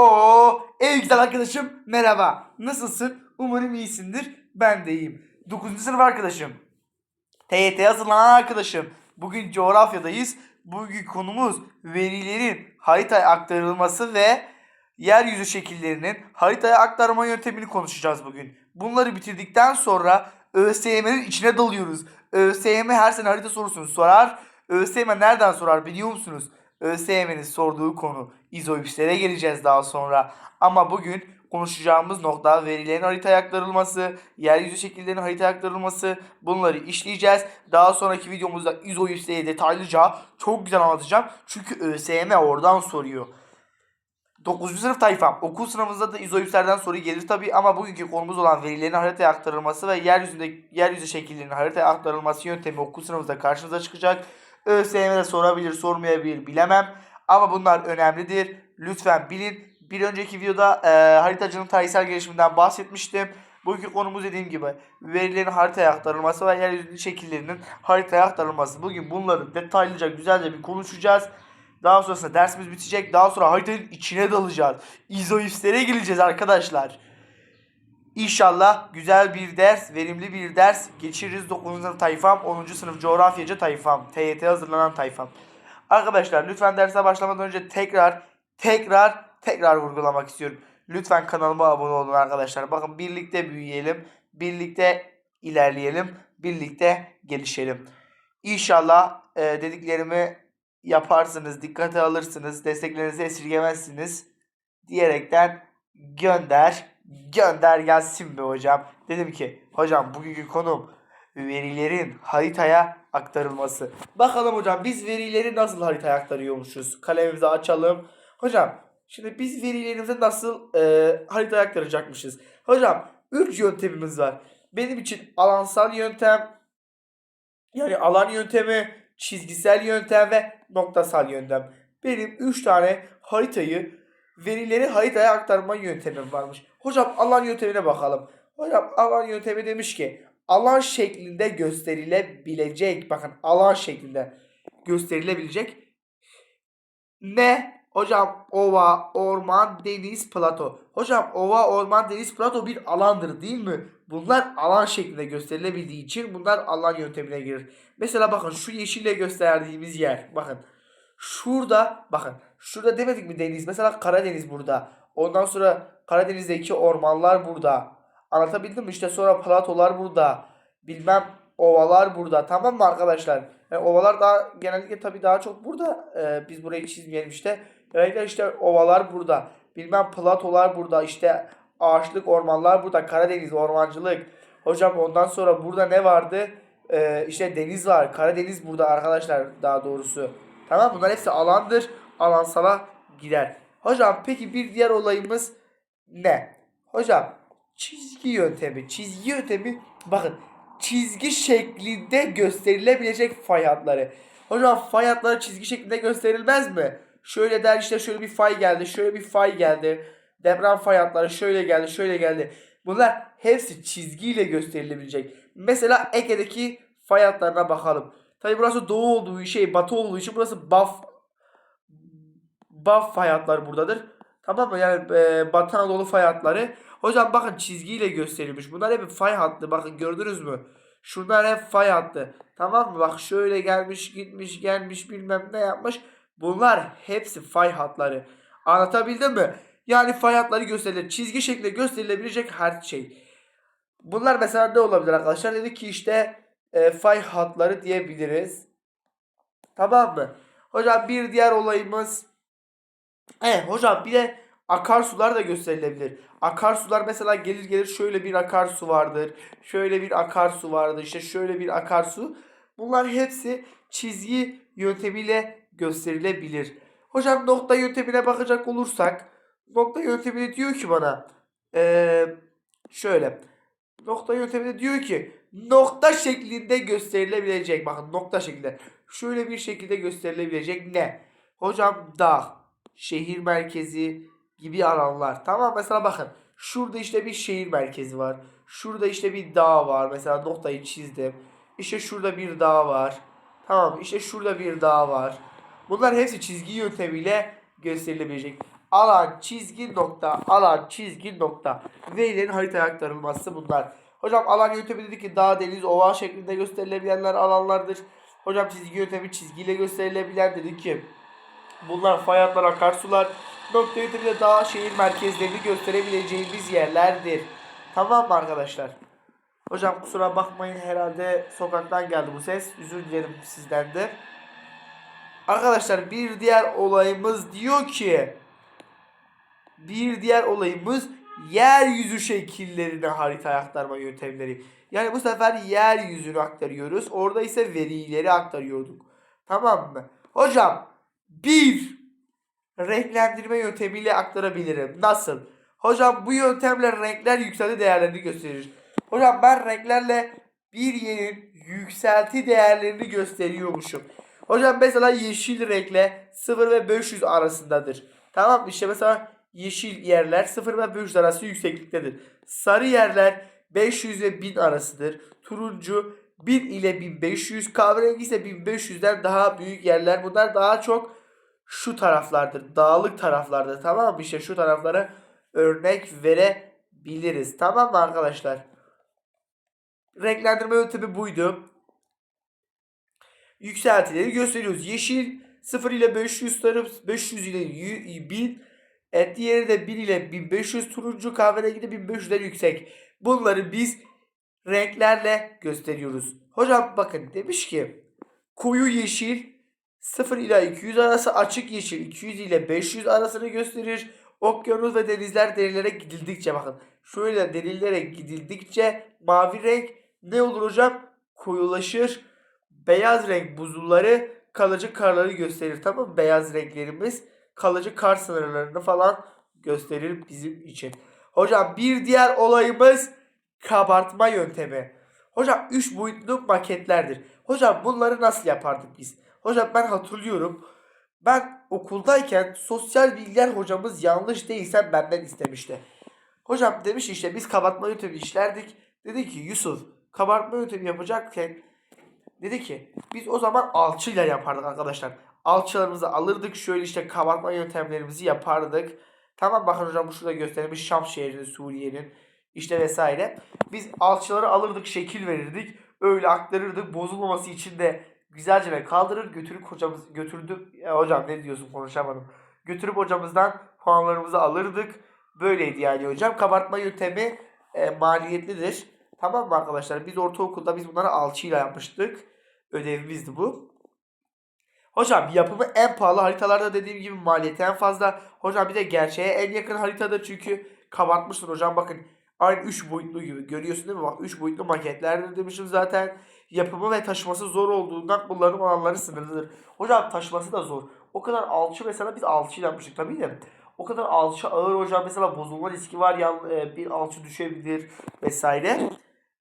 Oo, ey güzel arkadaşım merhaba. Nasılsın? Umarım iyisindir. Ben de iyiyim. 9. sınıf arkadaşım. TYT hazırlanan arkadaşım. Bugün coğrafyadayız. Bugün konumuz verilerin haritaya aktarılması ve yeryüzü şekillerinin haritaya aktarma yöntemini konuşacağız bugün. Bunları bitirdikten sonra ÖSYM'nin içine dalıyoruz. ÖSYM her sene harita sorusunu sorar. ÖSYM nereden sorar biliyor musunuz? ÖSYM'nin sorduğu konu izoipslere geleceğiz daha sonra. Ama bugün konuşacağımız nokta verilerin haritaya aktarılması, yeryüzü şekillerinin haritaya aktarılması bunları işleyeceğiz. Daha sonraki videomuzda izoipsleri detaylıca çok güzel anlatacağım. Çünkü ÖSYM oradan soruyor. 9. sınıf tayfam. Okul sınavımızda da izoipslerden soru gelir tabi ama bugünkü konumuz olan verilerin haritaya aktarılması ve yeryüzünde yeryüzü şekillerinin haritaya aktarılması yöntemi okul sınavımızda karşınıza çıkacak. ÖSYM'de sorabilir, sormayabilir bilemem. Ama bunlar önemlidir. Lütfen bilin. Bir önceki videoda e, haritacının tarihsel gelişiminden bahsetmiştim. Bugünkü konumuz dediğim gibi verilerin haritaya aktarılması ve yeryüzü şekillerinin haritaya aktarılması. Bugün bunları detaylıca güzelce bir konuşacağız. Daha sonrasında dersimiz bitecek. Daha sonra haritanın içine dalacağız. İzoifslere geleceğiz arkadaşlar. İnşallah güzel bir ders, verimli bir ders geçiririz 9. sınıf tayfam, 10. sınıf coğrafyacı tayfam, TYT hazırlanan tayfam. Arkadaşlar lütfen derse başlamadan önce tekrar, tekrar, tekrar vurgulamak istiyorum. Lütfen kanalıma abone olun arkadaşlar. Bakın birlikte büyüyelim, birlikte ilerleyelim, birlikte gelişelim. İnşallah e, dediklerimi yaparsınız, dikkate alırsınız, desteklerinizi esirgemezsiniz diyerekten gönder, gönder gelsin be hocam. Dedim ki hocam bugünkü konum verilerin haritaya aktarılması. Bakalım hocam biz verileri nasıl haritaya aktarıyormuşuz? Kalemimizi açalım. Hocam şimdi biz verilerimizi nasıl e, haritaya aktaracakmışız? Hocam 3 yöntemimiz var. Benim için alansal yöntem yani alan yöntemi, çizgisel yöntem ve noktasal yöntem. Benim 3 tane haritayı verileri haritaya aktarma yöntemim varmış. Hocam alan yöntemine bakalım. Hocam alan yöntemi demiş ki alan şeklinde gösterilebilecek bakın alan şeklinde gösterilebilecek ne? Hocam ova, orman, deniz, plato. Hocam ova, orman, deniz, plato bir alandır değil mi? Bunlar alan şeklinde gösterilebildiği için bunlar alan yöntemine girer. Mesela bakın şu yeşille gösterdiğimiz yer. Bakın şurada bakın şurada demedik mi deniz? Mesela Karadeniz burada. Ondan sonra Karadeniz'deki ormanlar burada. Anlatabildim mi? İşte sonra platolar burada. Bilmem ovalar burada. Tamam mı arkadaşlar? Yani ovalar daha genellikle tabii daha çok burada. Ee, biz burayı çizmeyelim işte. Genellikle işte ovalar burada. Bilmem platolar burada. İşte ağaçlık ormanlar burada. Karadeniz ormancılık. Hocam ondan sonra burada ne vardı? Ee, işte deniz var. Karadeniz burada arkadaşlar daha doğrusu. Tamam bunlar hepsi alandır. Alansala gider. Hocam peki bir diğer olayımız ne? Hocam çizgi yöntemi. Çizgi yöntemi bakın çizgi şeklinde gösterilebilecek fay hatları. Hocam fay hatları çizgi şeklinde gösterilmez mi? Şöyle der işte şöyle bir fay geldi, şöyle bir fay geldi. Deprem fay hatları şöyle geldi, şöyle geldi. Bunlar hepsi çizgiyle gösterilebilecek. Mesela Ege'deki fay hatlarına bakalım. Tabi burası doğu olduğu şey, batı olduğu için burası baf baf fay hatları buradadır. Tamam mı? Yani e, Batı Anadolu fay hatları. Hocam bakın çizgiyle gösterilmiş. Bunlar hep fay hattı. Bakın gördünüz mü? Şunlar hep fay hattı. Tamam mı? Bak şöyle gelmiş gitmiş gelmiş bilmem ne yapmış. Bunlar hepsi fay hatları. Anlatabildim mi? Yani fay hatları gösterilir. Çizgi şeklinde gösterilebilecek her şey. Bunlar mesela ne olabilir arkadaşlar? Dedik ki işte e, fay hatları diyebiliriz. Tamam mı? Hocam bir diğer olayımız Evet hocam bir de akarsular da gösterilebilir. Akarsular mesela gelir gelir şöyle bir akarsu vardır. Şöyle bir akarsu vardır. İşte şöyle bir akarsu. Bunlar hepsi çizgi yöntemiyle gösterilebilir. Hocam nokta yöntemine bakacak olursak nokta yöntemine diyor ki bana eee, şöyle nokta yöntemine diyor ki nokta şeklinde gösterilebilecek bakın nokta şeklinde şöyle bir şekilde gösterilebilecek ne? Hocam dağ, şehir merkezi gibi alanlar. Tamam mesela bakın şurada işte bir şehir merkezi var. Şurada işte bir dağ var. Mesela noktayı çizdim. İşte şurada bir dağ var. Tamam işte şurada bir dağ var. Bunlar hepsi çizgi yöntemiyle gösterilebilecek. alan çizgi nokta alan çizgi nokta verilerin haritaya aktarılması bunlar. Hocam alan yöntemi dedi ki dağ, deniz, ova şeklinde gösterilebilenler alanlardır. Hocam çizgi yöntemi çizgiyle gösterilebilen dedi ki bunlar fay akarsular, nokta yöntemi de dağ, şehir merkezlerini gösterebileceğimiz yerlerdir. Tamam mı arkadaşlar? Hocam kusura bakmayın herhalde sokaktan geldi bu ses. Özür dilerim sizden de. Arkadaşlar bir diğer olayımız diyor ki bir diğer olayımız yeryüzü şekillerine haritaya aktarma yöntemleri. Yani bu sefer yeryüzünü aktarıyoruz. Orada ise verileri aktarıyorduk. Tamam mı? Hocam bir renklendirme yöntemiyle aktarabilirim. Nasıl? Hocam bu yöntemle renkler yükselti değerlerini gösterir. Hocam ben renklerle bir yerin yükselti değerlerini gösteriyormuşum. Hocam mesela yeşil renkle 0 ve 500 arasındadır. Tamam? İşte mesela yeşil yerler 0 ve 500 arası yüksekliktedir. Sarı yerler 500 ve 1000 arasıdır. Turuncu 1000 ile 1500, kahverengi ise 1500'den daha büyük yerler. Bunlar daha çok şu taraflardır. Dağlık taraflardır. Tamam mı? İşte şu taraflara örnek verebiliriz. Tamam mı arkadaşlar? Renklendirme yöntemi buydu. Yükseltileri gösteriyoruz. Yeşil 0 ile 500 tarıp 500 ile 1000 et diğeri de 1 ile 1500 turuncu kahverengi de 1500'den yüksek. Bunları biz renklerle gösteriyoruz. Hocam bakın demiş ki koyu yeşil 0 ile 200 arası açık yeşil 200 ile 500 arasını gösterir. Okyanus ve denizler derinlere gidildikçe bakın. Şöyle derinlere gidildikçe mavi renk ne olur hocam? Koyulaşır. Beyaz renk buzulları kalıcı karları gösterir. Tamam mı? Beyaz renklerimiz kalıcı kar sınırlarını falan gösterir bizim için. Hocam bir diğer olayımız kabartma yöntemi. Hocam 3 boyutlu maketlerdir. Hocam bunları nasıl yapardık biz? Hocam ben hatırlıyorum. Ben okuldayken sosyal bilgiler hocamız yanlış değilsem benden istemişti. Hocam demiş işte biz kabartma yöntemi işlerdik. Dedi ki Yusuf kabartma yöntemi yapacakken dedi ki biz o zaman alçıyla yapardık arkadaşlar. Alçılarımızı alırdık şöyle işte kabartma yöntemlerimizi yapardık. Tamam bakın hocam bu şurada gösterilmiş Şam şehrinin Suriye'nin işte vesaire. Biz alçıları alırdık şekil verirdik. Öyle aktarırdık bozulmaması için de güzelce ve kaldırır götürüp hocamız götürdük. Ya hocam ne diyorsun konuşamadım. Götürüp hocamızdan puanlarımızı alırdık. Böyleydi yani hocam. Kabartma yöntemi e, maliyetlidir. Tamam mı arkadaşlar? Biz ortaokulda biz bunları alçıyla yapmıştık. Ödevimizdi bu. Hocam yapımı en pahalı haritalarda dediğim gibi maliyeti en fazla. Hocam bir de gerçeğe en yakın haritadır çünkü kabartmıştır hocam bakın. Aynı 3 boyutlu gibi görüyorsun değil mi? Bak 3 boyutlu maketlerdir demişim zaten. Yapımı ve taşıması zor olduğundan kullanım alanları sınırlıdır. Hocam taşıması da zor. O kadar alçı mesela biz alçı yapmıştık tabii de. O kadar alçı ağır hocam mesela bozulma riski var ya e, bir alçı düşebilir vesaire.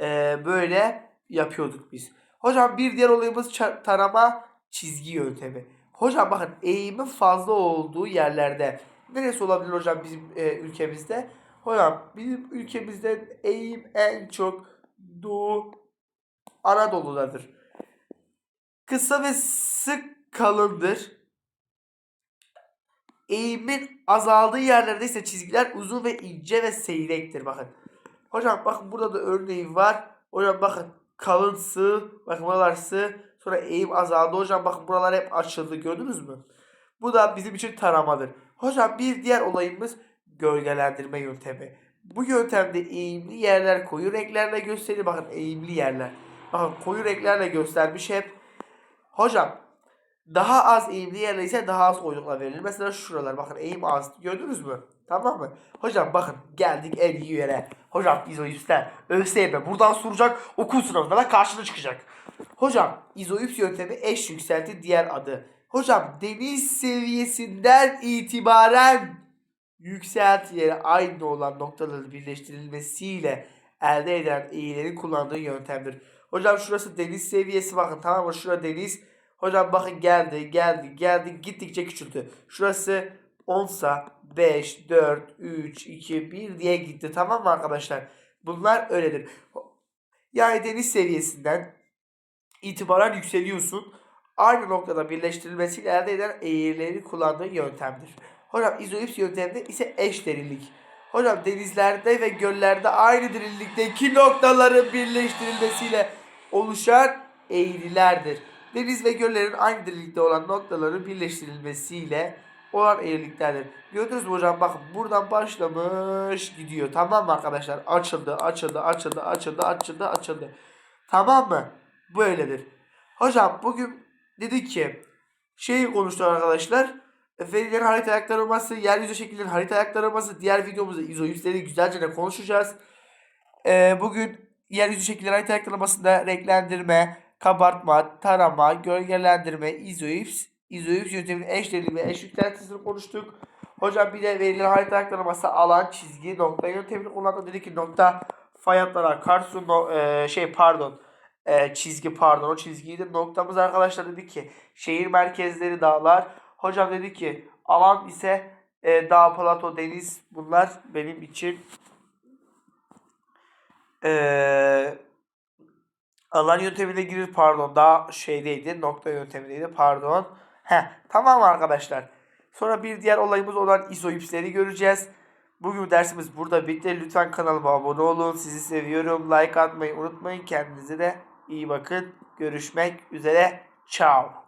E, böyle yapıyorduk biz. Hocam bir diğer olayımız tarama çizgi yöntemi. Hocam bakın eğimin fazla olduğu yerlerde neresi olabilir hocam bizim e, ülkemizde? Hocam bizim ülkemizde eğim en çok Doğu Anadolu'dadır. Kısa ve sık kalındır. Eğimin azaldığı yerlerde ise çizgiler uzun ve ince ve seyrektir bakın. Hocam bakın burada da örneği var. Hocam bakın kalın sığ, bakın buralar sığ. Sonra eğim azaldı. Hocam bakın buralar hep açıldı gördünüz mü? Bu da bizim için taramadır. Hocam bir diğer olayımız gölgelendirme yöntemi. Bu yöntemde eğimli yerler koyu renklerle gösterilir. Bakın eğimli yerler. Bakın koyu renklerle göstermiş hep. Hocam daha az eğimli yerler ise daha az koyulukla verilir. Mesela şuralar bakın eğim az. Gördünüz mü? Tamam mı? Hocam bakın geldik en iyi yere. Hocam izoipsler ÖSYM buradan soracak okul sınavında da karşına çıkacak. Hocam izoips yöntemi eş yükselti diğer adı. Hocam deniz seviyesinden itibaren yükseltileri aynı olan noktaların birleştirilmesiyle elde edilen eğilerin kullandığı yöntemdir. Hocam şurası deniz seviyesi bakın tamam mı? Şurada deniz. Hocam bakın geldi geldi geldi gittikçe küçüldü. Şurası 10'sa 5, 4, 3, 2, 1 diye gitti tamam mı arkadaşlar? Bunlar öyledir. Yani deniz seviyesinden itibaren yükseliyorsun. Aynı noktada birleştirilmesiyle elde edilen eğrileri kullandığı yöntemdir. Hocam izoips yönteminde ise eş derinlik. Hocam denizlerde ve göllerde aynı derinlikteki noktaların birleştirilmesiyle oluşan eğrilerdir. Deniz ve göllerin aynı derinlikte olan noktaların birleştirilmesiyle olan eğriliklerdir. Gördünüz mü hocam bakın buradan başlamış gidiyor. Tamam mı arkadaşlar? Açıldı, açıldı, açıldı, açıldı, açıldı, açıldı. Tamam mı? Böyledir. Hocam bugün dedik ki şeyi konuştuk arkadaşlar. Verilerin harita aktarılması, yeryüzü şekillerinin harita aktarılması. Diğer videomuzda izoipsleri güzelce de konuşacağız. Ee, bugün yeryüzü şekilleri harita aktarılmasında renklendirme, kabartma, tarama, gölgelendirme, izoips, izoips yönteminin eş derinliği ve eş yükseltisini konuştuk. Hocam bir de verilen harita aktarılması alan, çizgi, nokta yöntemini kullandık. Dedi ki nokta fay hatları, akarsu, no, e, şey pardon, e, çizgi pardon o çizgiyi de noktamız arkadaşlar dedi ki şehir merkezleri dağlar. Hocam dedi ki alan ise e, dağ, plato, deniz bunlar benim için e, alan yöntemine girir pardon daha şeydeydi nokta yöntemindeydi pardon. Heh, tamam arkadaşlar. Sonra bir diğer olayımız olan izoipsleri göreceğiz. Bugün dersimiz burada bitti. Lütfen kanalıma abone olun. Sizi seviyorum. Like atmayı unutmayın. Kendinize de iyi bakın. Görüşmek üzere. Ciao.